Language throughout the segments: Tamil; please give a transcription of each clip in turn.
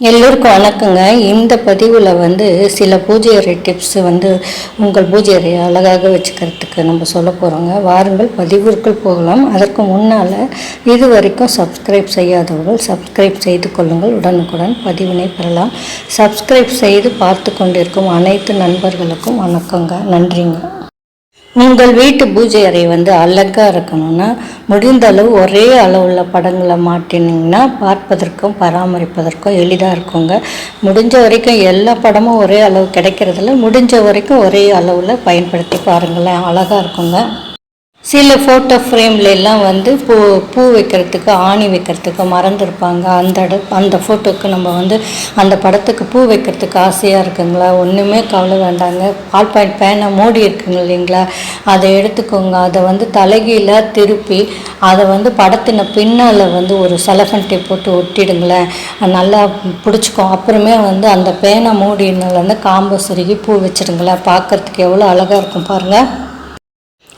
எல்லோருக்கும் வணக்கங்க. இந்த பதிவில் வந்து சில பூஜை அறை டிப்ஸ் வந்து உங்கள் பூஜை அறையை அழகாக வச்சுக்கிறதுக்கு நம்ம சொல்ல போகிறோங்க வாருங்கள் பதிவிற்குள் போகலாம். அதற்கு முன்னால் இது வரைக்கும் சப்ஸ்கிரைப் செய்யாதவர்கள் சப்ஸ்கிரைப் செய்து கொள்ளுங்கள். உடனுக்குடன் பதிவினை பெறலாம். சப்ஸ்கிரைப் செய்து பார்த்து கொண்டிருக்கும் அனைத்து நண்பர்களுக்கும் வணக்கங்க. நன்றிங்க. உங்கள் வீட்டு பூஜை அறை வந்து அழகாக இருக்கணும்னா முடிந்த அளவு ஒரே அளவுள்ள படங்களை மாட்டினீங்கன்னா பார்ப்பதற்கும் பராமரிப்பதற்கும் எளிதாக இருக்குங்க. முடிஞ்ச வரைக்கும் எல்லா படமும் ஒரே அளவு கிடைக்கிறதில்ல. முடிஞ்ச வரைக்கும் ஒரே அளவில் பயன்படுத்தி பாருங்களேன். அழகாக இருக்குங்க. சில ஃபோட்டோ ஃப்ரேம்ல எல்லாம் வந்து பூ பூ வைக்கிறதுக்கு ஆணி வைக்கிறதுக்கு மறந்துருப்பாங்க. அந்த இட அந்த ஃபோட்டோக்கு நம்ம வந்து அந்த படத்துக்கு பூ வைக்கிறதுக்கு ஆசையாக இருக்குங்களா? ஒன்றுமே கவலை வேண்டாங்க. பால் பாயிண்ட் பேனை மூடி இருக்குங்க இல்லைங்களா? அதை எடுத்துக்கோங்க. அதை வந்து தலைகீழாக திருப்பி அதை வந்து படத்தின பின்னால் வந்து ஒரு செலஃபன் டேப் போட்டு ஒட்டிடுங்களேன். நல்லா பிடிச்சிக்கும். அப்புறமே வந்து அந்த பேனை மூடினால வந்து காம்பை சுருகி பூ வச்சுடுங்களேன். பார்க்கறதுக்கு எவ்வளோ அழகாக இருக்கும் பாருங்கள்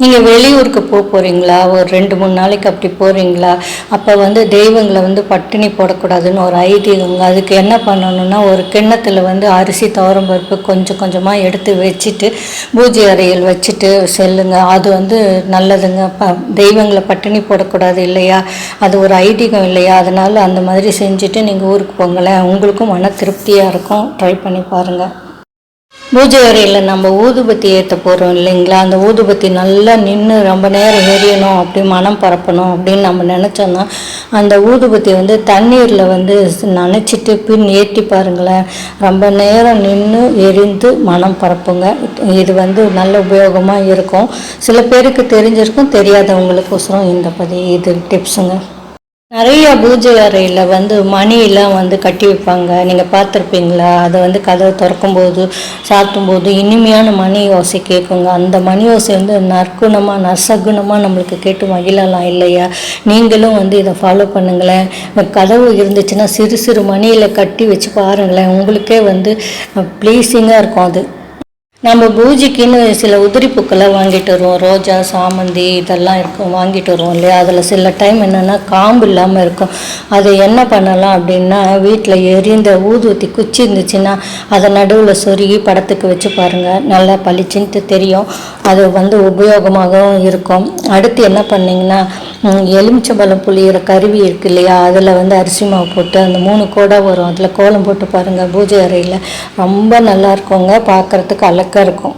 நீங்கள் வெளியூருக்கு போக போகிறீங்களா ஒரு ரெண்டு மூணு நாளைக்கு அப்படி போகிறீங்களா அப்போ வந்து தெய்வங்களை வந்து பட்டினி போடக்கூடாதுன்னு ஒரு ஐதீகங்க அதுக்கு என்ன பண்ணணும்னா ஒரு கிண்ணத்தில் வந்து அரிசி துவரம் பருப்பு கொஞ்சம் கொஞ்சமாக எடுத்து வச்சுட்டு பூஜை அறையில் வச்சுட்டு செல்லுங்க. அது வந்து நல்லதுங்க. ப தெய்வங்களை பட்டினி போடக்கூடாது இல்லையா? அது ஒரு ஐதீகம் இல்லையா? அதனால் அந்த மாதிரி செஞ்சுட்டு நீங்கள் ஊருக்கு போங்களேன். உங்களுக்கும் மன திருப்தியாக இருக்கும். ட்ரை பண்ணி பாருங்கள் பூஜை அறையில் நம்ம ஊதுபத்தி ஏற்ற போகிறோம் இல்லைங்களா? அந்த ஊதுபத்தி நல்லா நின்று ரொம்ப நேரம் எரியணும் அப்படி மனம் பரப்பணும் அப்படின்னு நம்ம நினச்சோன்னா அந்த ஊதுபத்தி வந்து தண்ணீரில் வந்து நினச்சிட்டு பின் ஏற்றி பாருங்களேன். ரொம்ப நேரம் நின்று எரிந்து மனம் பரப்புங்க. இது வந்து நல்ல உபயோகமாக இருக்கும். சில பேருக்கு தெரிஞ்சிருக்கும் தெரியாதவங்களுக்கோசரம் இந்த பதி இது டிப்ஸுங்க நிறைய பூஜை அறையில் வந்து மணியெல்லாம் வந்து கட்டி வைப்பாங்க. நீங்கள் பார்த்துருப்பீங்களா? அதை வந்து கதவை திறக்கும்போது சாத்தும்போது இனிமையான மணி ஓசை கேட்குங்க. அந்த மணி ஓசை வந்து நற்குணமாக நற்சகுணமாக நம்மளுக்கு கேட்டு மகிழலாம் இல்லையா? நீங்களும் வந்து இதை ஃபாலோ பண்ணுங்களேன். கதவு இருந்துச்சுன்னா சிறு சிறு மணியில் கட்டி வச்சு பாருங்களேன். உங்களுக்கே வந்து ப்ளீஸிங்காக இருக்கும் அது. நம்ம பூஜைக்குன்னு சில உதிரி பூக்களை வாங்கிட்டு வருவோம். ரோஜா சாமந்தி இதெல்லாம் இருக்கும். வாங்கிட்டு வருவோம் இல்லையா? அதில் சில டைம் என்னென்னா காம்பு இல்லாமல் இருக்கும். அதை என்ன பண்ணலாம் அப்படின்னா வீட்டில் எரிந்த ஊதுவத்தி குச்சி இருந்துச்சுன்னா அதை நடுவில் சொருகி படத்துக்கு வச்சு பாருங்கள் நல்லா பளிச்சுன்ட்டு தெரியும். அது வந்து உபயோகமாகவும் இருக்கும். அடுத்து என்ன பண்ணிங்கன்னா எலுமிச்சம்பழம் புளியிற கருவி இருக்கு இல்லையா? அதில் வந்து அரிசி மாவு போட்டு அந்த மூணு கோடை வரும். அதில் கோலம் போட்டு பாருங்கள் பூஜை அறையில். ரொம்ப நல்லா இருக்குங்க. பார்க்குறதுக்கு அழகாக இருக்கும்.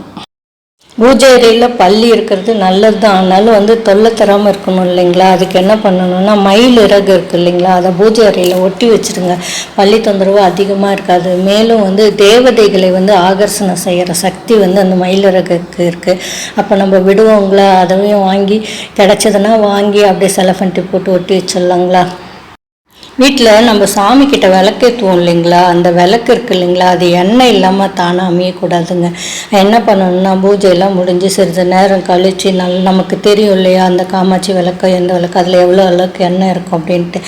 பூஜை அறையில் பள்ளி இருக்கிறது நல்லது தான் ஆனாலும் வந்து தொல்லை தராமல் இருக்கணும் இல்லைங்களா? அதுக்கு என்ன பண்ணணும்னா மயில் இறகு இருக்குது இல்லைங்களா? அதை பூஜை அறையில் ஒட்டி வச்சுருங்க. பள்ளி தொந்தரவு அதிகமாக இருக்காது. மேலும் வந்து தேவதைகளை வந்து ஆகர்ஷணம் செய்கிற சக்தி வந்து அந்த மயில் இறகுக்கு இருக்குது அப்போ நம்ம விடுவோங்களா? அதையும் வாங்கி கிடச்சதுன்னா வாங்கி அப்படியே செலஃபண்ட்டி போட்டு ஒட்டி வச்சிடலாங்களா? வீட்டில் நம்ம சாமி கிட்ட விளக்கேற்றுவோம் இல்லைங்களா? அந்த விளக்கு இருக்கு இல்லைங்களா? அது எண்ணெய் இல்லாமல் தானாக அமையக்கூடாதுங்க. என்ன பண்ணணும்னா பூஜையெல்லாம் முடிஞ்சு சிறிது நேரம் கழித்து நல் நமக்கு தெரியும் இல்லையா அந்த காமாட்சி விளக்கு எந்த விளக்கு அதில் எவ்வளோ அளவுக்கு எண்ணெய் இருக்கும் அப்படின்ட்டு.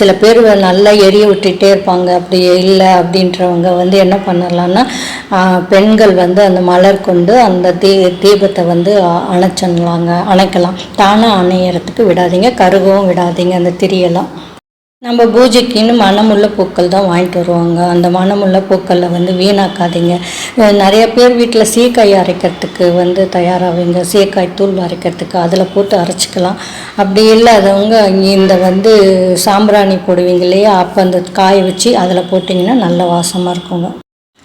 சில பேர் நல்லா எரிய விட்டுகிட்டே இருப்பாங்க. அப்படி இல்லை அப்படின்றவங்க வந்து என்ன பண்ணலான்னா பெண்கள் வந்து அந்த மலர் கொண்டு அந்த தீ தீபத்தை வந்து அணைச்சிடலாங்க. அணைக்கலாம். தானாக அணையறதுக்கு விடாதீங்க. கருகவும் விடாதீங்க. அந்த திரியெல்லாம். நம்ம பூஜைக்குன்னு மனமுள்ள பூக்கள் தான் வாங்கிட்டு வருவாங்க. அந்த மனமுள்ள பூக்களில் வந்து வீணாக்காதீங்க. நிறைய பேர் வீட்டில் சீக்காய் அரைக்கிறதுக்கு வந்து தயாராகுங்க சீக்காய் தூள் அரைக்கிறதுக்கு அதில் போட்டு அரைச்சிக்கலாம். அப்படி இல்லாதவங்க இந்த வந்து சாம்பிராணி போடுவீங்க இல்லையா? அப்போ அந்த காய வச்சு அதில் போட்டிங்கன்னா நல்ல வாசமாக இருக்குங்க.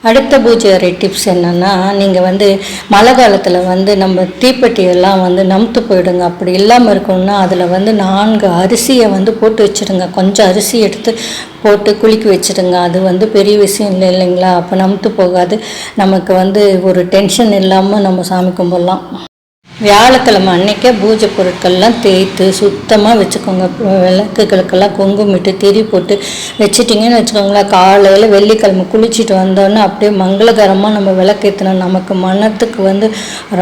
அடுத்த பூஜை அறை டிப்ஸ் என்னென்னா நீங்கள் வந்து மழை காலத்தில் வந்து நம்ம தீப்பெட்டியெல்லாம் வந்து நமுத்து போயிடுங்க. அப்படி இல்லாமல் இருக்கணும்னா அதில் வந்து நான்கு அரிசியை வந்து போட்டு வச்சுடுங்க. கொஞ்சம் அரிசி எடுத்து போட்டு குளிக்க வச்சுடுங்க. அது வந்து பெரிய விஷயம் இல்லை இல்லைங்களா? அப்போ நமுத்து போகாது. நமக்கு வந்து ஒரு டென்ஷன் இல்லாமல் நம்ம சாமி கும்பிடலாம். வியாழக்கிழமை அன்னைக்கே பூஜை பொருட்கள்லாம் தேய்த்து சுத்தமாக வச்சுக்கோங்க. விளக்குகளுக்கெல்லாம் குங்குமிட்டு திரி போட்டு வச்சுட்டிங்கன்னு வச்சுக்கோங்களேன். காலையில் வெள்ளிக்கிழமை குளிச்சுட்டு வந்தோன்னே அப்படியே மங்களகரமாக நம்ம விளக்கேற்றணும் நமக்கு மனத்துக்கு வந்து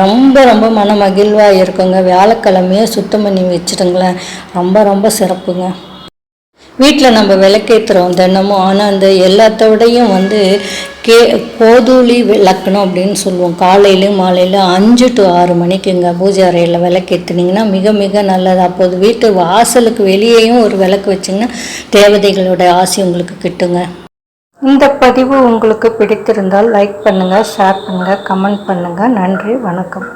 ரொம்ப ரொம்ப மன மகிழ்வாக இருக்குங்க. வியாழக்கிழமையே சுத்தம் பண்ணி வச்சுட்டுங்களேன் ரொம்ப ரொம்ப சிறப்புங்க. வீட்டில் நம்ம விளக்கேற்றுறோம் தினமும். ஆனால் அந்த எல்லாத்தோடையும் வந்து கே கோதூளி விளக்கணும் அப்படின்னு சொல்லுவோம். காலையிலையும் மாலையிலும் அஞ்சு டு ஆறு மணிக்குங்க பூஜை அறையில் விளக்கேற்றுனீங்கன்னா மிக மிக நல்லது அப்போது வீட்டு வாசலுக்கு வெளியேயும் ஒரு விளக்கு வச்சிங்கன்னா தேவதைகளோட ஆசை உங்களுக்கு கிட்டுங்க. இந்த பதிவு உங்களுக்கு பிடித்திருந்தால் லைக் பண்ணுங்கள் ஷேர் பண்ணுங்கள் கமெண்ட் பண்ணுங்கள் நன்றி வணக்கம்.